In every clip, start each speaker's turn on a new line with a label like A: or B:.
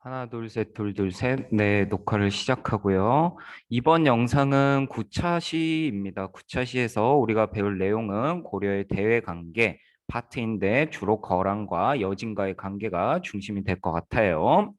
A: 하나, 둘, 셋, 둘, 둘, 셋. 네, 녹화를 시작하고요. 이번 영상은 구차시입니다. 구차시에서 우리가 배울 내용은 고려의 대외 관계 파트인데 주로 거란과 여진과의 관계가 중심이 될 것 같아요.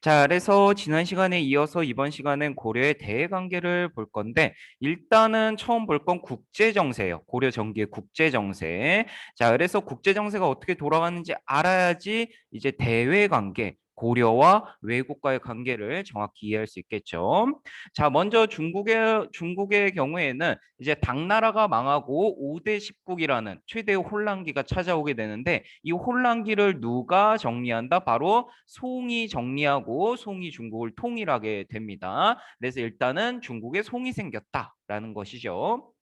A: 자, 그래서 지난 시간에 이어서 이번 시간엔 고려의 대외 관계를 볼 건데 일단은 처음 볼 건 국제 정세예요. 고려 전기의 국제 정세. 자, 그래서 국제 정세가 어떻게 돌아가는지 알아야지 이제 대외 관계 고려와 외국과의 관계를 정확히 이해할 수 있겠죠. 자, 먼저 중국의 중국의 경우에는 이제 당나라가 망하고 5대 10국이라는 최대의 혼란기가 찾아오게 되는데 이 혼란기를 누가 정리한다? 바로 송이 정리하고 송이 중국을 통일하게 됩니다. 그래서 일단은 중국에 송이 생겼다라는 것이죠.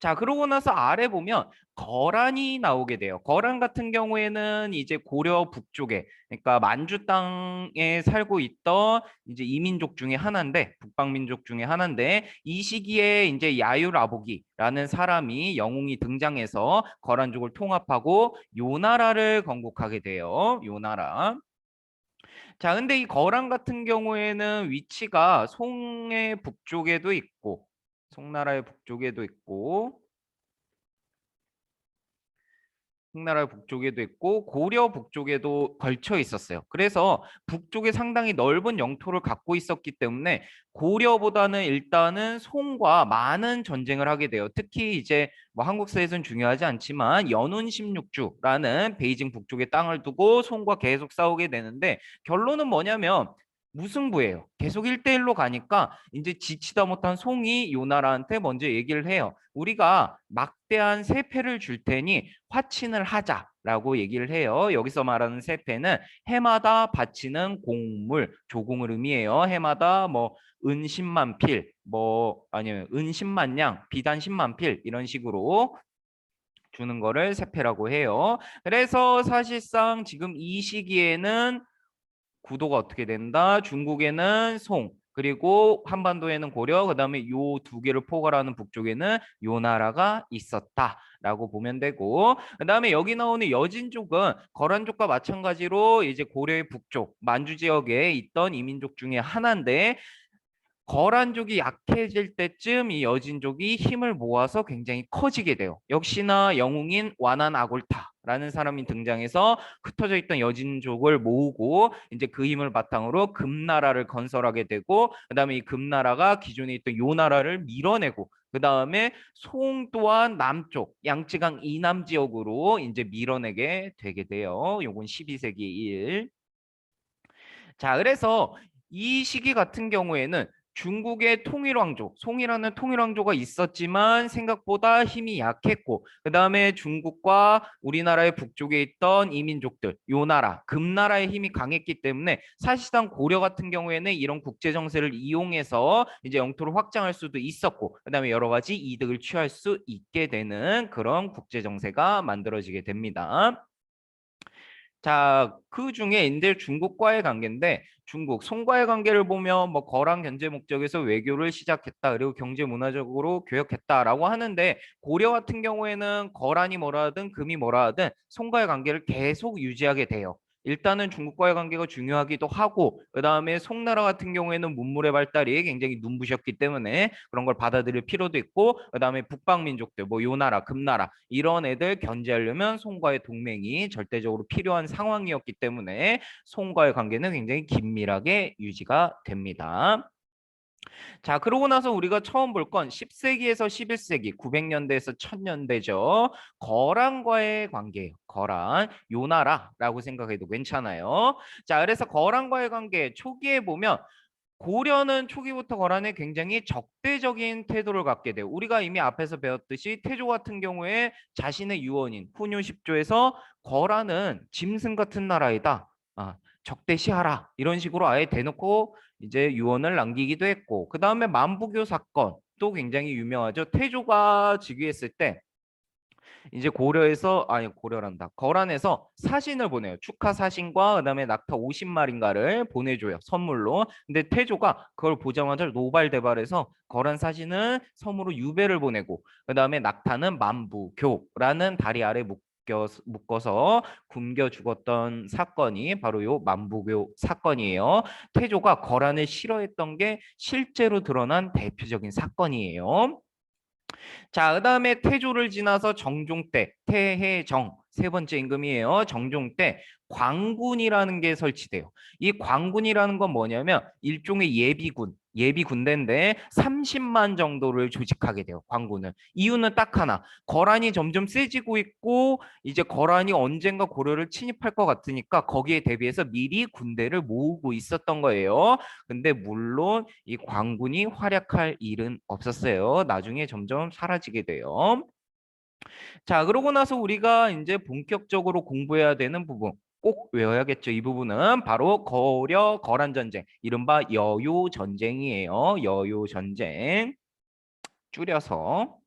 A: 자, 그러고 나서 아래 보면 거란이 나오게 돼요. 거란 같은 경우에는 이제 고려 북쪽에, 그러니까 만주 땅에 살고 있던 이제 이민족 중에 하나인데, 북방 민족 중에 하나인데, 이 시기에 이제 야유라보기라는 사람이 영웅이 등장해서 거란족을 통합하고 요 나라를 건국하게 돼요. 요 나라. 자, 근데 이 거란 같은 경우에는 위치가 송의 북쪽에도 있고, 송나라의 북쪽에도 있고, 송나라 북쪽에도 있고 고려 북쪽에도 걸쳐 있었어요. 그래서 북쪽에 상당히 넓은 영토를 갖고 있었기 때문에 고려보다는 일단은 송과 많은 전쟁을 하게 돼요. 특히 이제 뭐 한국사에서는 중요하지 않지만 연운 16주라는 베이징 북쪽의 땅을 두고 송과 계속 싸우게 되는데 결론은 뭐냐면 무승부예요. 계속 1대1로 가니까 이제 지치다 못한 송이 요나라한테 먼저 얘기를 해요. 우리가 막대한 세패를 줄 테니 화친을 하자라고 얘기를 해요. 여기서 말하는 세패는 해마다 바치는 공물, 조공을 의미해요. 해마다 뭐은 10만 필, 뭐 아니면 은 10만 양, 비단 10만 필 이런 식으로 주는 거를 세패라고 해요. 그래서 사실상 지금 이 시기에는 구도가 어떻게 된다? 중국에는 송, 그리고 한반도에는 고려, 그 다음에 요 두 개를 포괄하는 북쪽에는 요 나라가 있었다라고 보면 되고, 그 다음에 여기 나오는 여진족은 거란족과 마찬가지로 이제 고려의 북쪽, 만주 지역에 있던 이민족 중에 하나인데, 거란족이 약해질 때쯤 이 여진족이 힘을 모아서 굉장히 커지게 돼요. 역시나 영웅인 완한 아골타 라는 사람이 등장해서 흩어져 있던 여진족을 모으고 이제 그 힘을 바탕으로 금나라를 건설하게 되고 그다음에 이 금나라가 기존에 있던 요 나라를 밀어내고 그 다음에 송 또한 남쪽 양쯔강 이남 지역으로 이제 밀어내게 되게 돼요. 요건 12세기 일. 자, 그래서 이 시기 같은 경우에는 중국의 통일왕조, 송이라는 통일왕조가 있었지만 생각보다 힘이 약했고 그 다음에 중국과 우리나라의 북쪽에 있던 이민족들, 요 나라, 금나라의 힘이 강했기 때문에 사실상 고려 같은 경우에는 이런 국제 정세를 이용해서 이제 영토를 확장할 수도 있었고 그 다음에 여러 가지 이득을 취할 수 있게 되는 그런 국제 정세가 만들어지게 됩니다. 자, 그 중에 이제 중국과의 관계인데 중국 송과의 관계를 보면 뭐 거랑 견제 목적에서 외교를 시작했다. 그리고 경제 문화적으로 교역했다라고 하는데 고려 같은 경우에는 거란이 뭐라 하든 금이 뭐라 하든 송과의 관계를 계속 유지하게 돼요. 일단은 중국과의 관계가 중요하기도 하고 그다음에 송나라 같은 경우에는 문물의 발달이 굉장히 눈부셨기 때문에 그런 걸 받아들일 필요도 있고 그다음에 북방 민족들 뭐 요나라 금나라 이런 애들 견제하려면 송과의 동맹이 절대적으로 필요한 상황이었기 때문에 송과의 관계는 굉장히 긴밀하게 유지가 됩니다. 자, 그러고 나서 우리가 처음 볼 건 10세기에서 11세기, 900년대에서 1000년대죠. 거란과의 관계예요. 거란, 요 나라라고 생각해도 괜찮아요. 자, 그래서 거란과의 관계 초기에 보면 고려는 초기부터 거란에 굉장히 적대적인 태도를 갖게 돼요. 우리가 이미 앞에서 배웠듯이 태조 같은 경우에 자신의 유언인 훈유 10조에서 거란은 짐승 같은 나라이다. 아, 적대시하라. 이런 식으로 아예 대놓고 이제 유언을 남기기도 했고 그 다음에 만부교 사건 또 굉장히 유명하죠. 태조가 즉위했을 때 이제 고려에서 아니 고려란다. 거란에서 사신을 보내요. 축하 사신과 그다음에 낙타 50마리인가를 보내줘요 선물로. 근데 태조가 그걸 보자마자 노발대발해서 거란 사신은 섬으로 유배를 보내고 그다음에 낙타는 만부교라는 다리 아래 묵 묶여 묶어서 굶겨 죽었던 사건이 바로 요 만부교 사건이에요. 태조가 거란을 싫어했던 게 실제로 드러난 대표적인 사건이에요. 자, 그다음에 태조를 지나서 정종 때 태해정 세 번째 임금이에요. 정종 때 광군이라는 게 설치돼요. 이 광군이라는 건 뭐냐면 일종의 예비군, 예비 군대인데 30만 정도를 조직하게 돼요. 광군은. 이유는 딱 하나. 거란이 점점 세지고 있고 이제 거란이 언젠가 고려를 침입할 것 같으니까 거기에 대비해서 미리 군대를 모으고 있었던 거예요. 근데 물론 이 광군이 활약할 일은 없었어요. 나중에 점점 사라지게 돼요. 자, 그러고 나서 우리가 이제 본격적으로 공부해야 되는 부분 꼭 외워야겠죠. 이 부분은 바로 거려 거란 전쟁, 이른바 여요 전쟁이에요. 여요 전쟁. 줄여서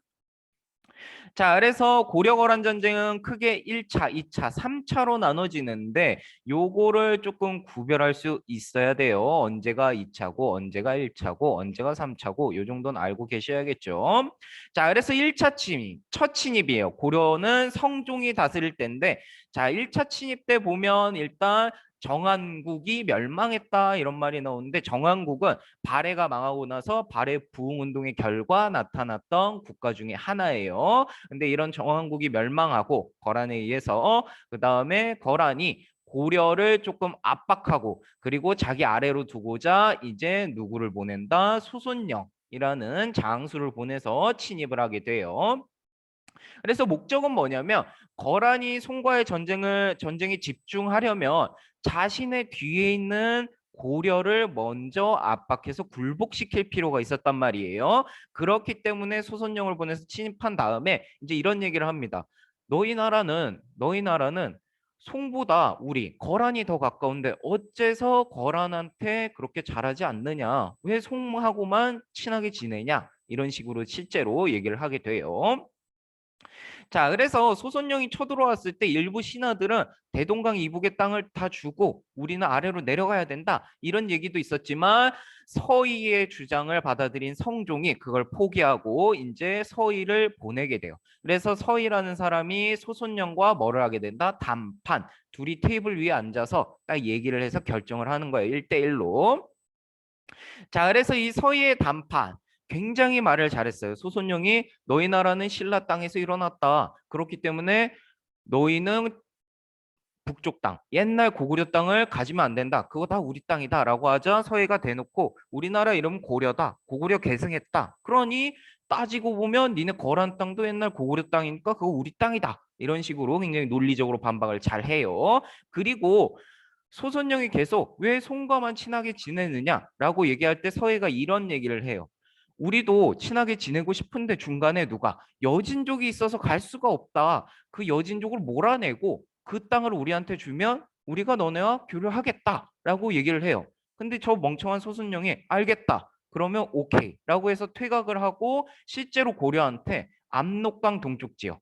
A: 자, 그래서 고려거란 전쟁은 크게 1차, 2차, 3차로 나눠지는데 요거를 조금 구별할 수 있어야 돼요. 언제가 2차고 언제가 1차고 언제가 3차고 요 정도는 알고 계셔야겠죠. 자, 그래서 1차 침입, 첫 침입이에요. 고려는 성종이 다스릴 때인데 자, 1차 침입 때 보면 일단 정한국이 멸망했다 이런 말이 나오는데 정한국은 발해가 망하고 나서 발해 부흥 운동의 결과 나타났던 국가 중에 하나예요. 근데 이런 정한국이 멸망하고 거란에 의해서 그 다음에 거란이 고려를 조금 압박하고 그리고 자기 아래로 두고자 이제 누구를 보낸다 소손영이라는 장수를 보내서 침입을 하게 돼요. 그래서 목적은 뭐냐면 거란이 송과의 전쟁을 전쟁에 집중하려면 자신의 뒤에 있는 고려를 먼저 압박해서 굴복시킬 필요가 있었단 말이에요. 그렇기 때문에 소선영을 보내서 침입한 다음에 이제 이런 얘기를 합니다. 너희 나라는 너희 나라는 송보다 우리 거란이 더 가까운데 어째서 거란한테 그렇게 잘하지 않느냐? 왜 송하고만 친하게 지내냐? 이런 식으로 실제로 얘기를 하게 돼요. 자, 그래서 소선령이 쳐들어왔을 때 일부 신하들은 대동강 이북의 땅을 다 주고 우리는 아래로 내려가야 된다. 이런 얘기도 있었지만 서희의 주장을 받아들인 성종이 그걸 포기하고 이제 서희를 보내게 돼요. 그래서 서희라는 사람이 소선령과 뭐를 하게 된다? 담판. 둘이 테이블 위에 앉아서 딱 얘기를 해서 결정을 하는 거예요. 1대1로. 자, 그래서 이 서희의 담판 굉장히 말을 잘했어요. 소손영이 너희 나라는 신라 땅에서 일어났다. 그렇기 때문에 너희는 북쪽 땅, 옛날 고구려 땅을 가지면 안 된다. 그거 다 우리 땅이다. 라고 하자 서해가 대놓고 우리나라 이름 고려다. 고구려 계승했다. 그러니 따지고 보면 니네 거란 땅도 옛날 고구려 땅이니까 그거 우리 땅이다. 이런 식으로 굉장히 논리적으로 반박을 잘 해요. 그리고 소선영이 계속 왜 송과만 친하게 지내느냐라고 얘기할 때 서해가 이런 얘기를 해요. 우리도 친하게 지내고 싶은데 중간에 누가 여진족이 있어서 갈 수가 없다. 그 여진족을 몰아내고 그 땅을 우리한테 주면 우리가 너네와 교류하겠다라고 얘기를 해요. 근데 저 멍청한 소순영이 알겠다. 그러면 오케이 라고 해서 퇴각을 하고 실제로 고려한테 압록강 동쪽 지역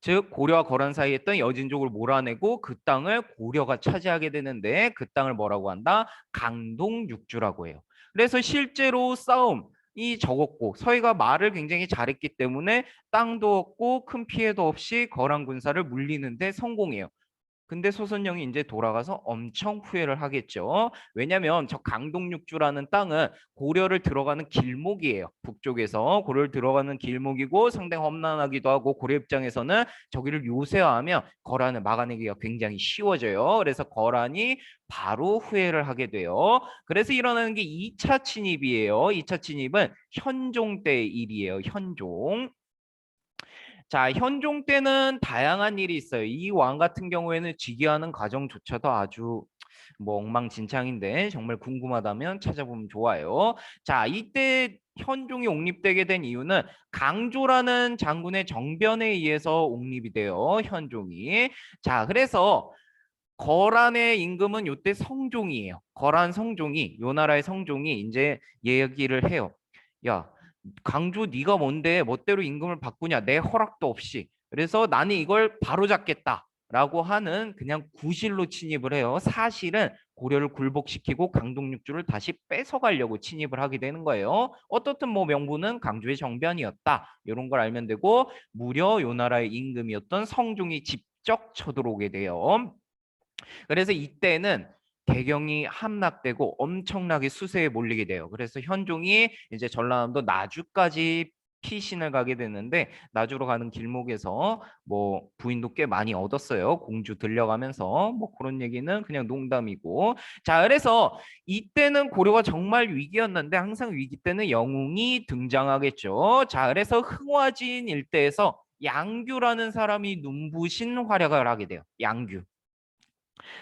A: 즉 고려와 거란 사이에 있던 여진족을 몰아내고 그 땅을 고려가 차지하게 되는데 그 땅을 뭐라고 한다? 강동육주라고 해요. 그래서 실제로 싸움이 적었고 서해가 말을 굉장히 잘했기 때문에 땅도 얻고 큰 피해도 없이 거란 군사를 물리는데 성공해요. 근데 소선영이 이제 돌아가서 엄청 후회를 하겠죠. 왜냐면 저 강동육주라는 땅은 고려를 들어가는 길목이에요. 북쪽에서 고려를 들어가는 길목이고 상당히 험난하기도 하고 고려 입장에서는 저기를 요새화하면 거란을 막아내기가 굉장히 쉬워져요. 그래서 거란이 바로 후회를 하게 돼요. 그래서 일어나는 게 2차 침입이에요. 2차 침입은 현종 때의 일이에요. 현종. 자, 현종 때는 다양한 일이 있어요. 이 왕 같은 경우에는 즉위하는 과정조차도 아주 뭐 엉망진창인데 정말 궁금하다면 찾아보면 좋아요. 자, 이때 현종이 옹립되게 된 이유는 강조라는 장군의 정변에 의해서 옹립이 돼요. 현종이. 자, 그래서 거란의 임금은 요때 성종이에요. 거란 성종이 요 나라의 성종이 이제 얘기를 해요. 야, 강조 네가 뭔데 멋대로 임금을 바꾸냐 내 허락도 없이 그래서 나는 이걸 바로 잡겠다 라고 하는 그냥 구실로 침입을 해요. 사실은 고려를 굴복시키고 강동육주를 다시 뺏어가려고 침입을 하게 되는 거예요. 어떻든 뭐 명분은 강조의 정변이었다. 이런 걸 알면 되고 무려 요 나라의 임금이었던 성종이 직접 쳐들어오게 돼요. 그래서 이때는 개경이 함락되고 엄청나게 수세에 몰리게 돼요. 그래서 현종이 이제 전라남도 나주까지 피신을 가게 되는데 나주로 가는 길목에서 뭐 부인도 꽤 많이 얻었어요. 공주 들려가면서 뭐 그런 얘기는 그냥 농담이고 자 그래서 이때는 고려가 정말 위기였는데 항상 위기 때는 영웅이 등장하겠죠. 자 그래서 흥화진 일대에서 양규라는 사람이 눈부신 활약을 하게 돼요. 양규.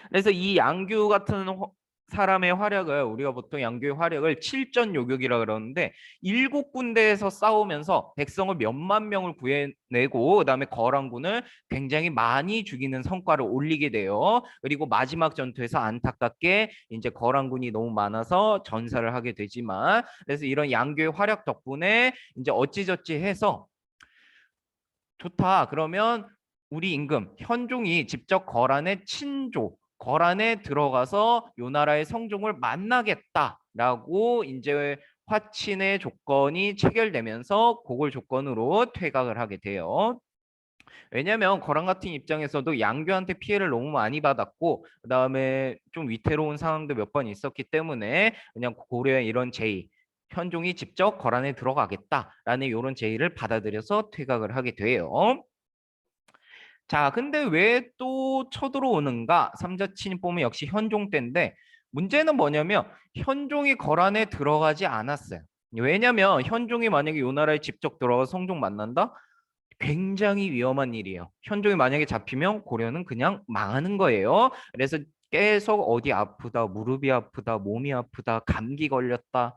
A: 그래서 이 양규 같은 화- 사람의 활약을 우리가 보통 양규의 활약을 칠전 요격이라 그러는데 일곱 군데에서 싸우면서 백성을 몇만 명을 구해내고 그다음에 거란군을 굉장히 많이 죽이는 성과를 올리게 돼요. 그리고 마지막 전투에서 안타깝게 이제 거란군이 너무 많아서 전사를 하게 되지만 그래서 이런 양규의 활약 덕분에 이제 어찌저찌 해서 좋다. 그러면 우리 임금 현종이 직접 거란의 친조 거란에 들어가서 요 나라의 성종을 만나겠다라고 이제 화친의 조건이 체결되면서 그걸 조건으로 퇴각을 하게 돼요. 왜냐면 거란 같은 입장에서도 양규한테 피해를 너무 많이 받았고 그다음에 좀 위태로운 상황도 몇 번 있었기 때문에 그냥 고려의 이런 제의 현종이 직접 거란에 들어가겠다라는 이런 제의를 받아들여서 퇴각을 하게 돼요. 자, 근데 왜 또 쳐들어오는가? 삼자친이 보면 역시 현종 때인데 문제는 뭐냐면 현종이 거란에 들어가지 않았어요. 왜냐면 현종이 만약에 요 나라에 직접 들어가서 성종 만난다? 굉장히 위험한 일이에요. 현종이 만약에 잡히면 고려는 그냥 망하는 거예요. 그래서 계속 어디 아프다, 무릎이 아프다, 몸이 아프다, 감기 걸렸다,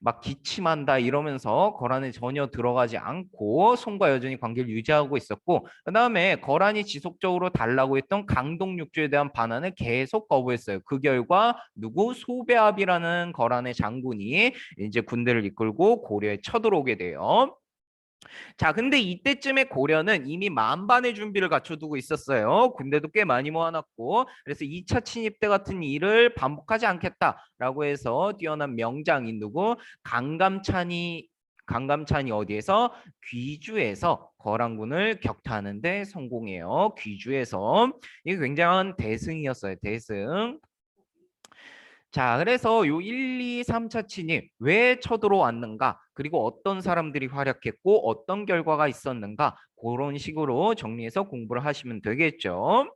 A: 막 기침한다 이러면서 거란에 전혀 들어가지 않고 송과 여전히 관계를 유지하고 있었고 그 다음에 거란이 지속적으로 달라고 했던 강동육주에 대한 반환을 계속 거부했어요. 그 결과 누구 소배압이라는 거란의 장군이 이제 군대를 이끌고 고려에 쳐들어오게 돼요. 자, 근데 이때쯤에 고려는 이미 만반의 준비를 갖춰두고 있었어요. 군대도 꽤 많이 모아놨고, 그래서 2차 침입 때 같은 일을 반복하지 않겠다라고 해서 뛰어난 명장인 누구 강감찬이 강감찬이 어디에서 귀주에서 거란군을 격퇴하는데 성공해요. 귀주에서 이게 굉장한 대승이었어요. 대승. 자, 그래서 요 1, 2, 3차 침입 왜 쳐들어왔는가? 그리고 어떤 사람들이 활약했고 어떤 결과가 있었는가? 그런 식으로 정리해서 공부를 하시면 되겠죠.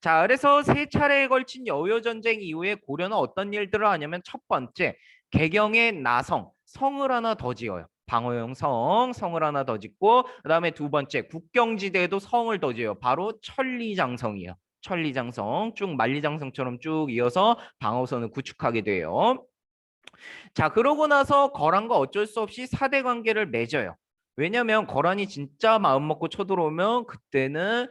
A: 자, 그래서 세 차례에 걸친 여요 전쟁 이후에 고려는 어떤 일들을 하냐면 첫 번째, 개경의 나성, 성을 하나 더 지어요. 방어용 성, 성을 하나 더 짓고 그다음에 두 번째, 국경지대에도 성을 더 지어요. 바로 천리장성이에요. 천리장성 쭉 만리장성처럼 쭉 이어서 방어선을 구축하게 돼요. 자, 그러고 나서 거란과 어쩔 수 없이 사대 관계를 맺어요. 왜냐면 거란이 진짜 마음 먹고 쳐들어오면 그때는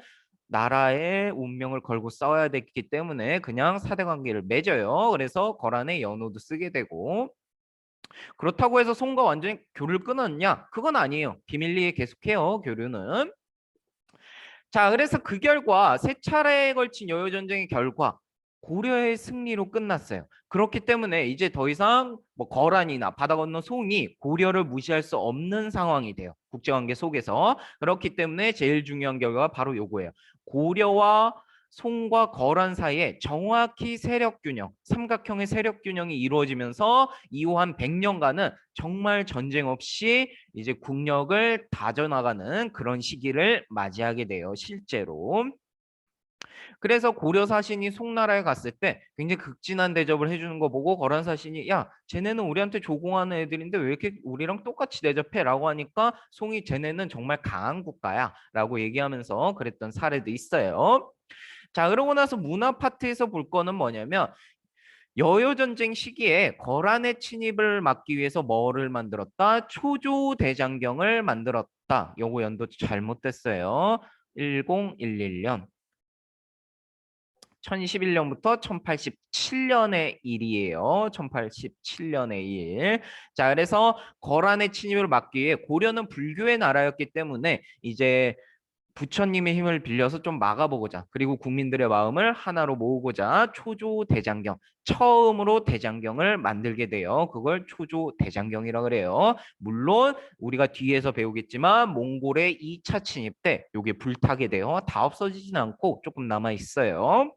A: 나라의 운명을 걸고 싸워야 됐기 때문에 그냥 사대 관계를 맺어요. 그래서 거란의 연호도 쓰게 되고 그렇다고 해서 송과 완전히 교류를 끊었냐? 그건 아니에요. 비밀리에 계속해요. 교류는. 자, 그래서 그 결과 세 차례에 걸친 여요 전쟁의 결과 고려의 승리로 끝났어요. 그렇기 때문에 이제 더 이상 뭐 거란이나 바다 건너 송이 고려를 무시할 수 없는 상황이 돼요. 국제관계 속에서. 그렇기 때문에 제일 중요한 결과가 바로 요거예요. 고려와 송과 거란 사이에 정확히 세력 균형, 삼각형의 세력 균형이 이루어지면서 이후 한 100년간은 정말 전쟁 없이 이제 국력을 다져나가는 그런 시기를 맞이하게 돼요. 실제로. 그래서 고려 사신이 송나라에 갔을 때 굉장히 극진한 대접을 해주는 거 보고 거란 사신이 야 쟤네는 우리한테 조공하는 애들인데 왜 이렇게 우리랑 똑같이 대접해라고 하니까 송이 쟤네는 정말 강한 국가야라고 얘기하면서 그랬던 사례도 있어요. 자 그러고 나서 문화 파트에서 볼 거는 뭐냐면 여요 전쟁 시기에 거란의 침입을 막기 위해서 뭐를 만들었다? 초조 대장경을 만들었다. 요거 연도 잘못됐어요. 1011년. 1011년부터 1087년의 일이에요. 1087년의 일. 자, 그래서 거란의 침입을 막기 위해 고려는 불교의 나라였기 때문에 이제 부처님의 힘을 빌려서 좀 막아보고자 그리고 국민들의 마음을 하나로 모으고자 초조 대장경 처음으로 대장경을 만들게 돼요. 그걸 초조 대장경이라 그래요. 물론 우리가 뒤에서 배우겠지만 몽골의 2차 침입 때 요게 불타게 돼요. 다 없어지진 않고 조금 남아 있어요.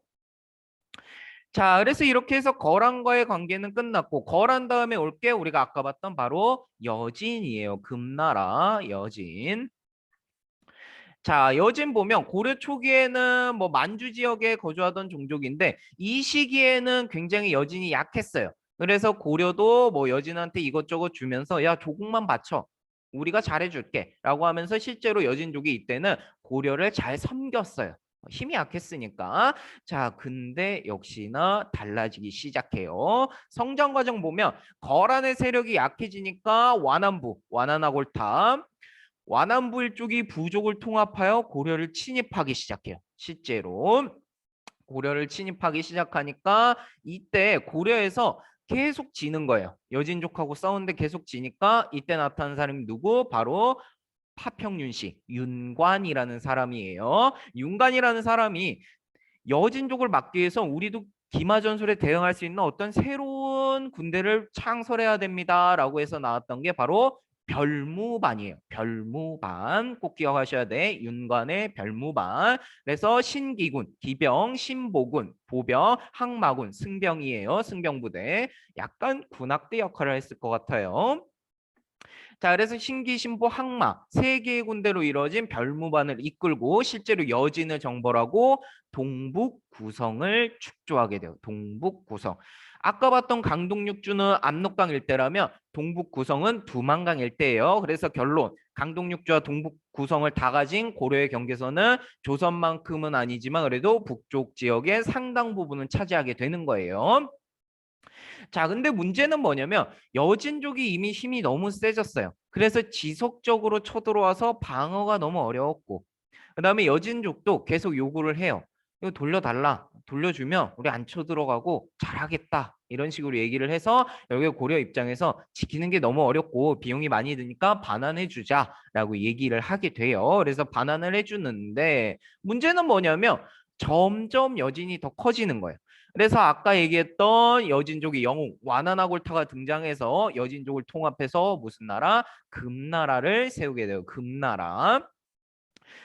A: 자, 그래서 이렇게 해서 거란과의 관계는 끝났고 거란 다음에 올 게 우리가 아까 봤던 바로 여진이에요. 금나라 여진. 자, 여진 보면 고려 초기에는 뭐 만주 지역에 거주하던 종족인데 이 시기에는 굉장히 여진이 약했어요. 그래서 고려도 뭐 여진한테 이것저것 주면서 야 조국만 바쳐. 우리가 잘해줄게 라고 하면서 실제로 여진족이 이때는 고려를 잘 섬겼어요. 힘이 약했으니까. 자, 근데 역시나 달라지기 시작해요. 성장 과정 보면 거란의 세력이 약해지니까 완안부, 완안하골탑, 완안부 일족이 부족을 통합하여 고려를 침입하기 시작해요. 실제로 고려를 침입하기 시작하니까 이때 고려에서 계속 지는 거예요. 여진족하고 싸우는데 계속 지니까 이때 나타난 사람이 누구? 바로 파평윤씨 윤관이라는 사람이에요. 윤관이라는 사람이 여진족을 막기 위해서 우리도 기마전술에 대응할 수 있는 어떤 새로운 군대를 창설해야 됩니다라고 해서 나왔던 게 바로 별무반이에요. 별무반 꼭 기억하셔야 돼. 윤관의 별무반. 그래서 신기군, 기병, 신보군, 보병, 항마군, 승병이에요. 승병부대. 약간 군악대 역할을 했을 것 같아요. 자, 그래서 신기, 신보, 항마 세 개의 군대로 이루어진 별무반을 이끌고 실제로 여진을 정벌하고 동북 구성을 축조하게 돼요. 동북 구성. 아까 봤던 강동육주는 압록강 일대라면 동북 구성은 두만강 일대예요. 그래서 결론 강동육주와 동북 구성을 다 가진 고려의 경계선은 조선만큼은 아니지만 그래도 북쪽 지역의 상당 부분은 차지하게 되는 거예요. 자, 근데 문제는 뭐냐면 여진족이 이미 힘이 너무 세졌어요. 그래서 지속적으로 쳐들어와서 방어가 너무 어려웠고 그 다음에 여진족도 계속 요구를 해요. 이거 돌려달라. 돌려주면 우리 안 쳐들어가고 잘하겠다. 이런 식으로 얘기를 해서 여기 고려 입장에서 지키는 게 너무 어렵고 비용이 많이 드니까 반환해 주자라고 얘기를 하게 돼요. 그래서 반환을 해주는데 문제는 뭐냐면 점점 여진이 더 커지는 거예요. 그래서 아까 얘기했던 여진족의 영웅 와나나골타가 등장해서 여진족을 통합해서 무슨 나라? 금나라를 세우게 돼요. 금나라.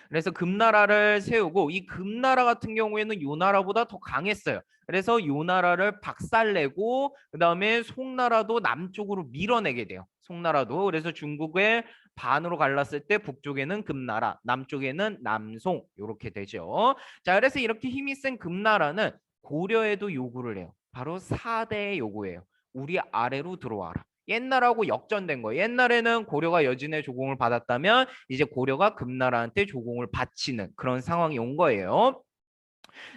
A: 그래서 금나라를 세우고 이 금나라 같은 경우에는 요 나라보다 더 강했어요. 그래서 요 나라를 박살내고 그다음에 송나라도 남쪽으로 밀어내게 돼요. 송나라도 그래서 중국의 반으로 갈랐을 때 북쪽에는 금나라, 남쪽에는 남송 이렇게 되죠. 자, 그래서 이렇게 힘이 센 금나라는 고려에도 요구를 해요. 바로 4대 요구예요. 우리 아래로 들어와라. 옛날하고 역전된 거예요. 옛날에는 고려가 여진의 조공을 받았다면 이제 고려가 금나라한테 조공을 바치는 그런 상황이 온 거예요.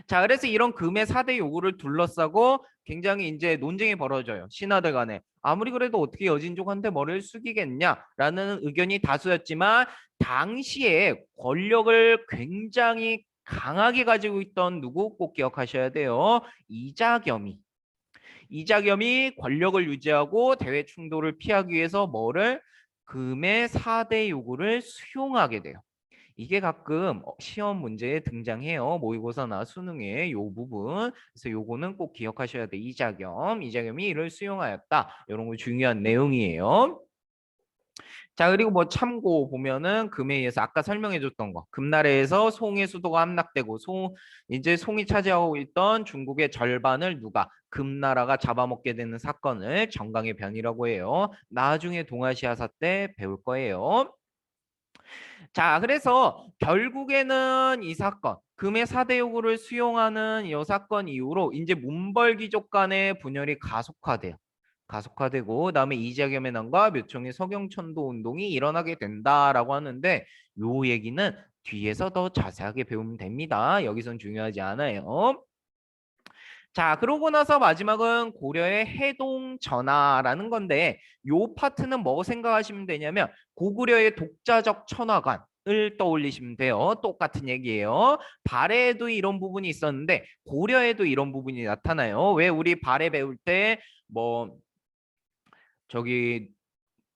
A: 자, 그래서 이런 금의 4대 요구를 둘러싸고 굉장히 이제 논쟁이 벌어져요. 신하들 간에. 아무리 그래도 어떻게 여진족한테 머리를 숙이겠냐라는 의견이 다수였지만 당시에 권력을 굉장히 강하게 가지고 있던 누구 꼭 기억하셔야 돼요. 이자겸이. 이자겸이 권력을 유지하고 대외 충돌을 피하기 위해서 뭐를 금의 4대 요구를 수용하게 돼요. 이게 가끔 시험 문제에 등장해요. 모의고사나 수능에 요 부분. 그래서 요거는 꼭 기억하셔야 돼. 이자겸, 이자겸이 이를 수용하였다. 이런 거 중요한 내용이에요. 자 그리고 뭐 참고 보면은 금에 의해서 아까 설명해 줬던 거 금나라에서 송의 수도가 함락되고 송 이제 송이 차지하고 있던 중국의 절반을 누가 금나라가 잡아먹게 되는 사건을 정강의 변이라고 해요. 나중에 동아시아사 때 배울 거예요. 자 그래서 결국에는 이 사건 금의 4대 요구를 수용하는 이 사건 이후로 이제 문벌귀족 간의 분열이 가속화돼요. 가속화되고 그다음에 이재겸의 난과 묘청의 서경천도 운동이 일어나게 된다라고 하는데 요 얘기는 뒤에서 더 자세하게 배우면 됩니다. 여기선 중요하지 않아요. 자, 그러고 나서 마지막은 고려의 해동 전화라는 건데 요 파트는 뭐 생각하시면 되냐면 고구려의 독자적 천화관 을 떠올리시면 돼요. 똑같은 얘기예요. 발해에도 이런 부분이 있었는데 고려에도 이런 부분이 나타나요. 왜 우리 발해 배울 때 뭐 저기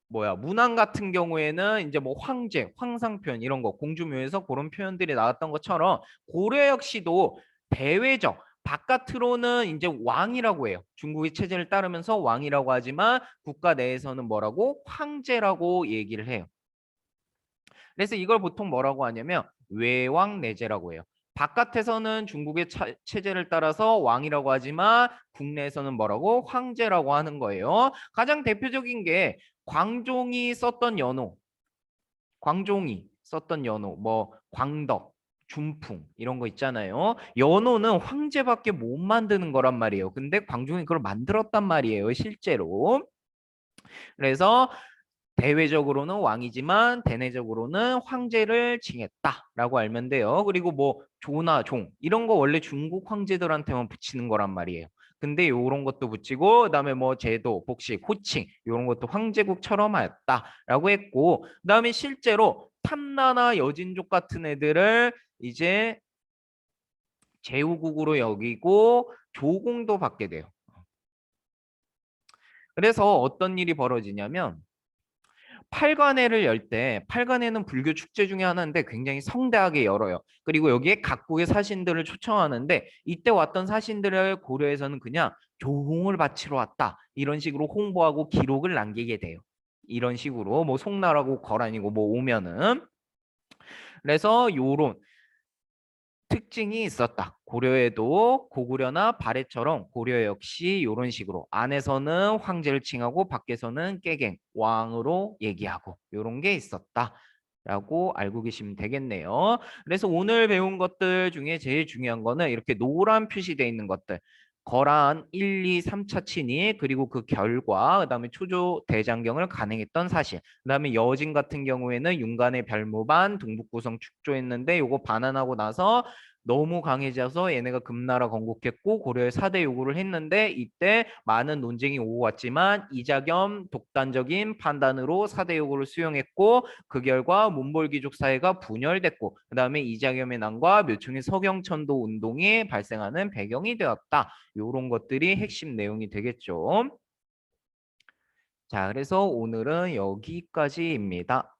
A: 뭐야 문안 같은 경우에는 이제 뭐 황제, 황상편 이런 거 공주묘에서 그런 표현들이 나왔던 것처럼 고려 역시도 대외적 바깥으로는 이제 왕이라고 해요. 중국의 체제를 따르면서 왕이라고 하지만 국가 내에서는 뭐라고 황제라고 얘기를 해요. 그래서 이걸 보통 뭐라고 하냐면 외왕 내제라고 해요. 바깥에서는 중국의 차- 체제를 따라서 왕이라고 하지만 국내에서는 뭐라고 황제라고 하는 거예요. 가장 대표적인 게 광종이 썼던 연호, 광종이 썼던 연호, 뭐 광덕, 준풍 이런 거 있잖아요. 연호는 황제밖에 못 만드는 거란 말이에요. 근데 광종이 그걸 만들었단 말이에요, 실제로. 그래서 대외적으로는 왕이지만 대내적으로는 황제를 칭했다라고 알면 돼요. 그리고 뭐 조나 종 이런 거 원래 중국 황제들한테만 붙이는 거란 말이에요. 근데 요런 것도 붙이고 그다음에 뭐 제도, 복식, 호칭 요런 것도 황제국처럼 하였다라고 했고 그다음에 실제로 탐나나 여진족 같은 애들을 이제 제후국으로 여기고 조공도 받게 돼요. 그래서 어떤 일이 벌어지냐면 팔관회를 열 때 팔관회는 불교 축제 중에 하나인데 굉장히 성대하게 열어요. 그리고 여기에 각국의 사신들을 초청하는데 이때 왔던 사신들을 고려해서는 그냥 조공을 바치러 왔다 이런 식으로 홍보하고 기록을 남기게 돼요. 이런 식으로 뭐 송나라고 거란이고 뭐 오면은 그래서 요런 특징이 있었다. 고려에도 고구려나 발해처럼 고려 역시 이런 식으로 안에서는 황제를 칭하고 밖에서는 깨갱 왕으로 얘기하고 이런 게 있었다. 라고 알고 계시면 되겠네요. 그래서 오늘 배운 것들 중에 제일 중요한 거는 이렇게 노란 표시되어 있는 것들. 거란 1, 2, 3차 친위 그리고 그 결과 그다음에 초조 대장경을 간행했던 사실 그다음에 여진 같은 경우에는 윤간의 별무반 동북구성 축조했는데 요거 반환하고 나서 너무 강해져서 얘네가 금나라 건국했고 고려의 사대 요구를 했는데 이때 많은 논쟁이 오고 갔지만 이자겸 독단적인 판단으로 사대 요구를 수용했고 그 결과 몬골귀족 사회가 분열됐고 그 다음에 이자겸의 난과 묘청의 서경천도 운동이 발생하는 배경이 되었다. 요런 것들이 핵심 내용이 되겠죠. 자, 그래서 오늘은 여기까지입니다.